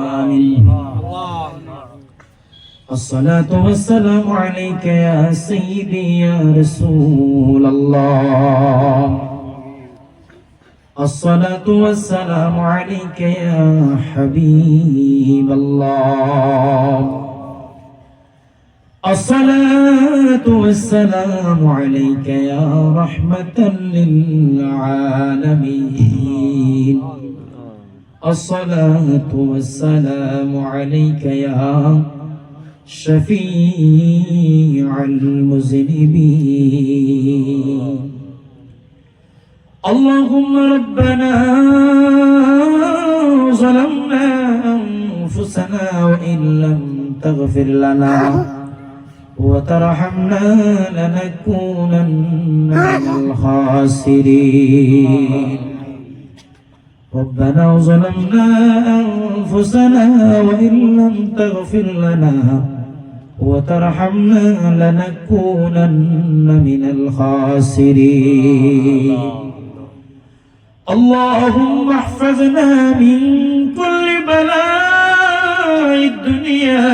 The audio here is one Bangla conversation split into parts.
آمين الصلاة والسلام عليك يا سيدي يا رسول الله. الصلاة والسلام عليك يا حبيب الله. الصلاة والسلام عليك يا رحمة للعالمين. الصلاة والسلام عليك يا شفيع المذنبين. اللهم ربنا ظلمنا أنفسنا وإن لم تغفر لنا وترحمنا لنكونن من الخاسرين. ربنا ظلمنا أنفسنا وإن لم تغفر لنا وترحمنا لنكونن من الخاسرين. اللهم احفظنا من كل بلاء الدنيا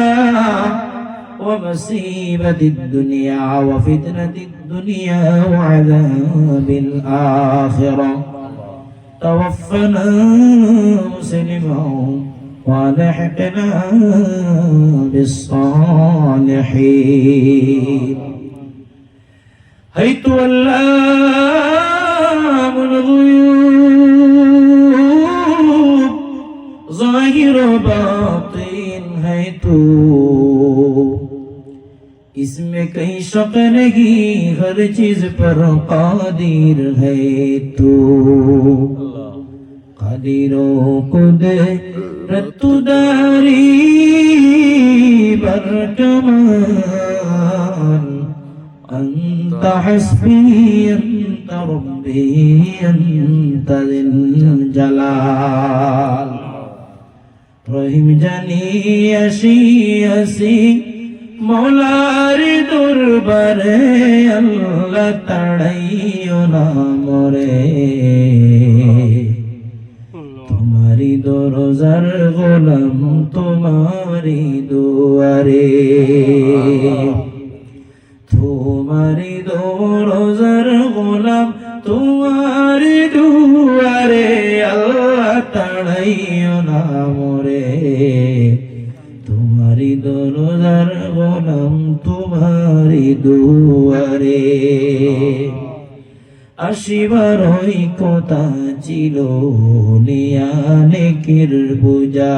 ومصيبة الدنيا وفتنة الدنيا وعذاب الآخرة. توفنا مسلما والحقنا بالصالحين. هيت والآم الغيوب ظاهر باطن इसमें कहीं शक नहीं हर चीज पर कादिर है तू कादिरो कुद रतुदारी बरकमान अंत हस्बी अंत रब्बी अंत जलाल रहीम जनी असी असी মৌলার দুর্বরে আল্লাহ তাড়াইও না মরে। তোমারি দরজার গোলাম তোমারি দুয়ারে। তোমারি দরজার আসিবার ওই কথা ছিল নিয়ানেকের বুজা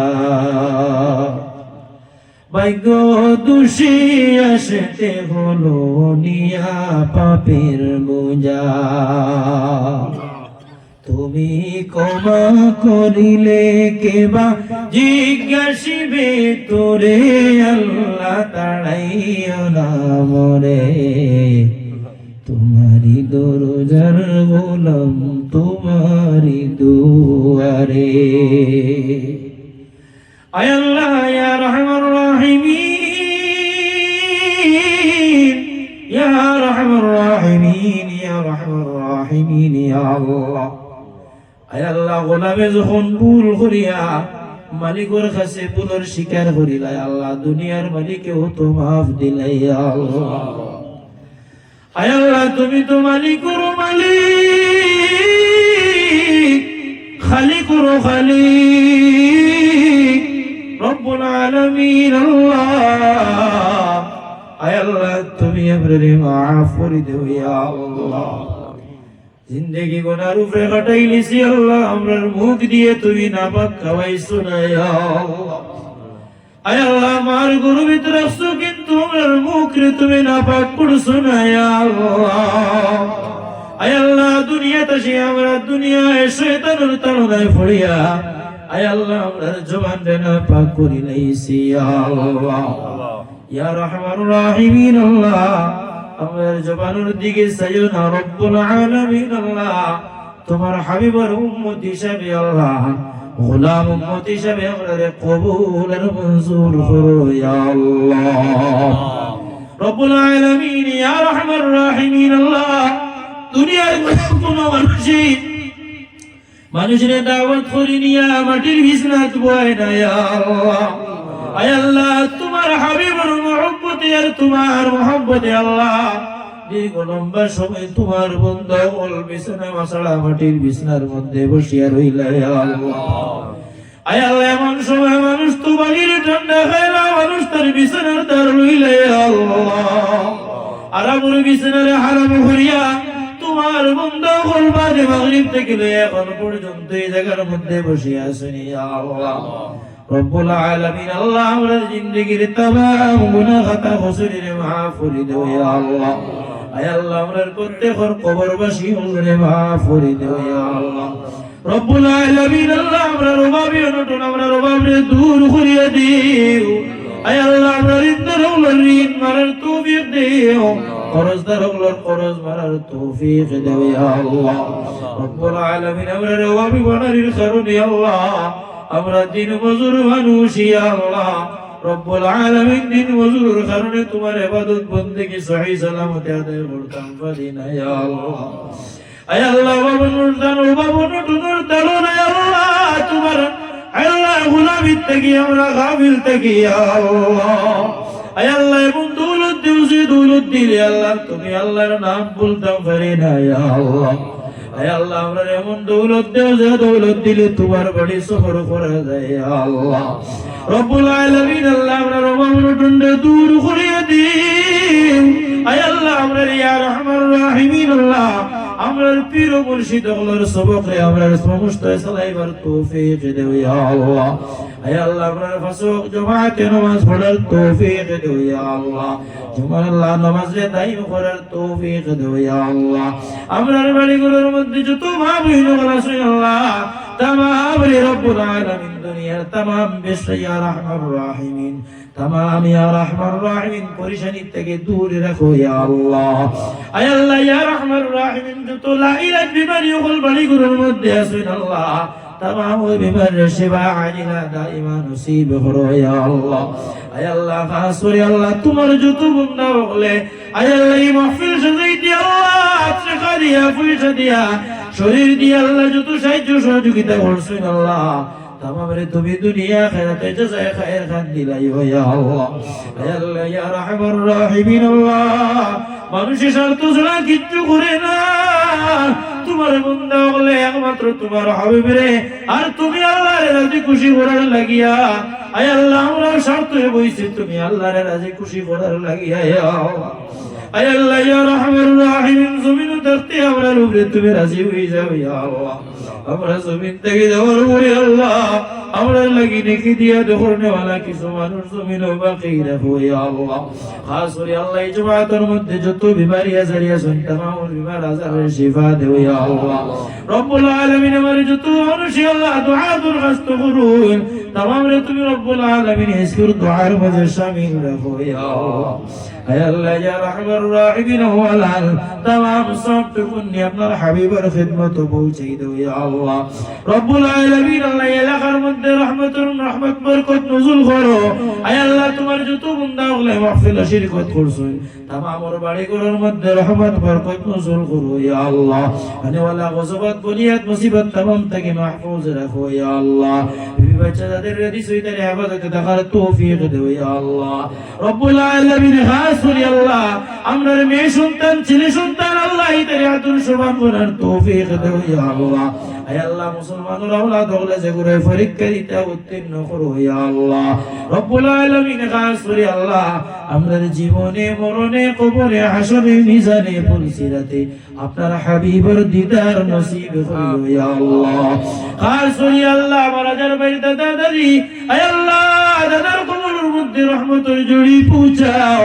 ভাগ্য দোষী আসতে হলো নিয়া পাপের বোঝা। তুমি ক্ষমা করিলে কেবা জিজ্ঞাসিবে, তোরে আল্লাহ তাড়াইও না মরে। তোমারি দরজার গোলাম, তোমারি দুয়ারে। আয় আল্লাহ, ইয়া রহমান রাহিমিন, ইয়া রহমান রাহিমিন, ইয়া রহমান রাহিমিন, ইয়া আল্লাহ। আয় আল্লাহ, গোলামে যখন ভুল করিয়া মালিকর কাছে ভুলের স্বীকার করিলাই আল্লাহ দুনিয়ার মালিকেও তো মাফ দিলাই আল্লাহ। আয় আল্লাহ তুমি তো মালিক করো মালিক খালি করো খালি রব্বুল আলামিন, আল্লাহ। আয় আল্লাহ তুমি আমরে মাফ করে দেও ইয়া আল্লাহ। জিন্দগি গোনার উপরে কাটাই লিছি আল্লাহ, আমরার মুখ দিয়ে তুমি না পাক খাওয়াইছো না ইয়া আল্লাহ। আয় আল্লাহ, আমার গুরু ভিতর কিন্তু আমার মুখ রে তুমি না পাক করছ না আয় আল্লাহ, দুনিয়াতে সে আমরা, দুনিয়ায় শয়তানের তাড়নায় পড়িয়া। আয় আল্লাহ, আমরা জবান না পাক করি ইয়া আল্লাহ ইয়া রহমান রাহিমিন আল্লাহ আমার জবানের দিকে চাইও না রব্বুল আলামিন আল্লাহ। তোমার হাবিবের উম্মত হিসাবে আল্লাহ, গোলাম উম্মত হিসাবে আমরা কবুল আর মঞ্জুর করো ইয়া আল্লাহ। রব্বুল আলামিন, ইয়া রহমান রাহিমিন, আল্লাহ, দুনিয়ার কোনো মানুষই মানুষের দাওয়াত করি নিয়া মাটির বিছনাত বয় না, ইয়া আল্লাহ। আয় আল্লাহ, তোমার হাবিবর মহব্বতে আর তোমার মহব্বতে আল্লাহ দীর্ঘ লম্বা সময় তোমার বন্ধু অল বিছানা মশালা মাটির বিছনার মধ্যে বসিয়া রইলা, ইয়া আল্লাহ। আয় আল্লাহ এমন সময় মানুষ তো বাড়ির ঠান্ডা খায় মানুষ তার বিছানার তার রইলে আরামুর বিছানারে হারাম করিয়া তোমার বন্ধ করবা যে মাগরিব থেকে এখন পর্যন্ত এই জায়গার মধ্যে বসে আসেনি আল্লাহ। রব্বুল আলামিন আল্লাহ আমরা জিন্দেগির তামাম গুনাহ খাতা হুসুরের মাফ করে দাও ইয়া আল্লাহ। আয় আল্লাহ, আমরার প্রত্যেকের কবরবাসী হলরে মাফ করে দাও ইয়া আল্লাহ। রব্বুল আলামিন আল্লাহ আমরা রবাবি অনটন আমরা রবাবরে দূর করিয়া দিও আয় আল্লাহ আমরা রিন্দর হলর ঋণ মারার তৌফিক দিও খরচদার হলর খরচ মারার তৌফিক দেও ইয়া আল্লাহ রব্বুল আলামিন আমরা রবাবি বানারির কারণে আল্লাহ আমরা দিন মজুর মানুষ ইয়া আল্লাহ রব্বুল আলামিন দিন মজুর কারণে তোমার ইবাদত বন্দেগী সহি সালামতে আদায় করতাম পারি না ইয়া আল্লাহ আয় আল্লাহ বাবনুর দান বাবনুর টুনুর দান আয় আল্লাহ, তোমার আল্লাহ আমরা গাফিল থেকে আল্লাহ। আয় আল্লাহ এবং দৌলত দিউসি দৌলত দিলে আল্লাহ, তুমি আল্লাহর নাম বলতাম পারি না আল্লাহ। আল্লাহ আমরা এমন দৌলত দেও দৌলত দিলে তোমার বাড়ি সফর করা যায় আল্লাহ। রব্বুল আলামিন, আল্লাহ, আমরা রবাবনুর দূর করিয়ে দিন। আয় আল্লাহ আমরা ইয়া রহমান রাহিমিন আমরার পীর মুর্শিদ হলার সবকে আমরার সমস্ত সালাইবার তৌফিক দেও ইয়া আল্লাহ। হে আল্লাহ আমরার ফাসুক জামাতে নামাজ পড়ার তৌফিক দেও ইয়া আল্লাহ। জুমার আল্লাহ নামাজে দাইম করার তৌফিক দেও ইয়া আল্লাহ। আমরার বাড়িগুলোর মধ্যে যত মা বহিন আছে আল্লাহ تمام رب العالمين দুনিয়ার তামাম বিশ্ব ইয়া রাহমান রাহিমিন তামাম ইয়া রহমান রাহিমিন পরিশানি থেকে দূরে রাখো ইয়া আল্লাহ আয় আল্লাহ ইয়া রহমান রাহিমিন যত লা ইলাহা বিমারি হল বাড়িগুলোর মধ্যে আছেন আল্লাহ تمام بمر شبا عجلا دائما نصيب করো ইয়া আল্লাহ আয় আল্লাহ খাস করে আল্লাহ তোমার যত বন্ধা হলে আয় আল্লাহ এই মাহফিল সাজাইতে আল্লাহ টাকা দিয়া পয়সা দিয়া শরীর দিয়ে আল্লাহ যত সাহায্য সহযোগিতা করছেন আল্লাহ তুমি দুনিয়া খান দিলাই কিচ্ছু না। একমাত্র তোমার হাবিবরে আর তুমি আল্লাহর রাজি খুশি করার লাগিয়া, আয় আল্লাহ, আমরা স্বার্থে বইছি, তুমি আল্লাহর রাজি খুশি করার লাগিয়া তুমি দিয়া মধ্যে যত বিমারি আজারি আছেন, তামাম বিমার আজারের শিফা দেও ইয়া আল্লাহ। রব্বুল আলামিন যত মানুষ আল্লাহ দুআ দরখাস্ত করুন তুমি রব্বুল আলামিন ইয়া আল্লাহ। আয় আল্লাহ ইয়া রাহমান রাহিমিন ওয়ালাল তামাম আল্লাহ রব্বুল আলামিন আল্লাহ এলাকার মধ্যে রহমতুর রহমত আল্লাহ তোমার যত বান্দা হলে করি আল্লাহ। আমরা মেয়ে সন্তান ছেলে সন্তান আল্লাহ ইতারে আদর সমান করার তৌফিক দেও ইয়া আল্লাহ। আয় আল্লাহ, মুসলমানের আওলাদ হলে যেগুলো পরীক্ষা দিতে উত্তীর্ণ করো ইয়া আল্লাহ। রব্বুল আলামিন খাস করি আল্লাহ। আমাদের জীবনে, মরণে, কবরে, হাসরে, মিজানে পুলসিরাতে আপনার হাবিবের দিদার নসিব করো ইয়া আল্লাহ। খাস করি আল্লাহ, আমার হাজার বাড়ি দাদা দাদি আয় আল্লাহ, দাদার কবরের মধ্যে রহমতের জড়ি পৌঁছাও।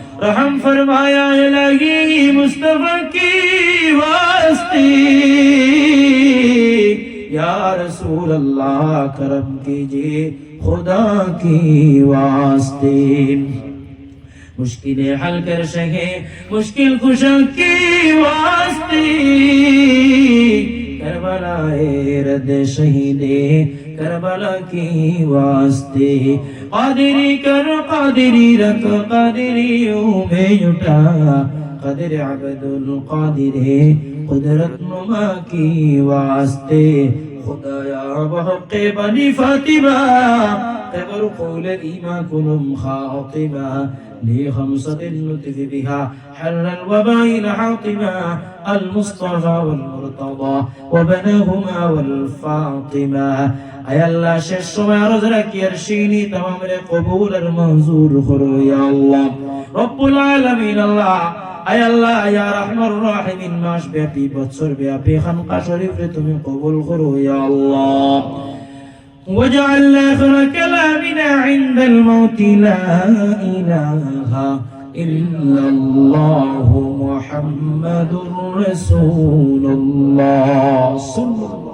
رحم فرمایا الہی مصطفیٰ کی واسطی یا رسول اللہ کرم کیجیے خدا کی واسطے۔ مشکلیں حل کر سکے، مشکل خوشہ کی واسطے۔ کربلا رد شہید کربلا کی واسطے۔ قادری کر قادری رکھ قادری اوبے اٹھا قدر عبد القادر قدرت نما کی واسطے خدا یا بحق بنی فاطمہ تبر قول ایما کنم خاطمہ لي خمسة اللطف بها حلا وبعين حاطما المصطفى والمرتضى وبناهما والفاطمة أي الله শেষ رزرك يرشيني تمام قبول المنظور خرو يا الله رب العالمين الله আয় আল্লাহ ইয়া রহমান রাহিমিন মাস ব্যাপী বছর ব্যাপী খানকা শরীফে তুমি কবুল করো ইয়া আল্লাহ واجعل آخر كلامنا عند الموت لا إله إلا الله محمد رسول الله صلى الله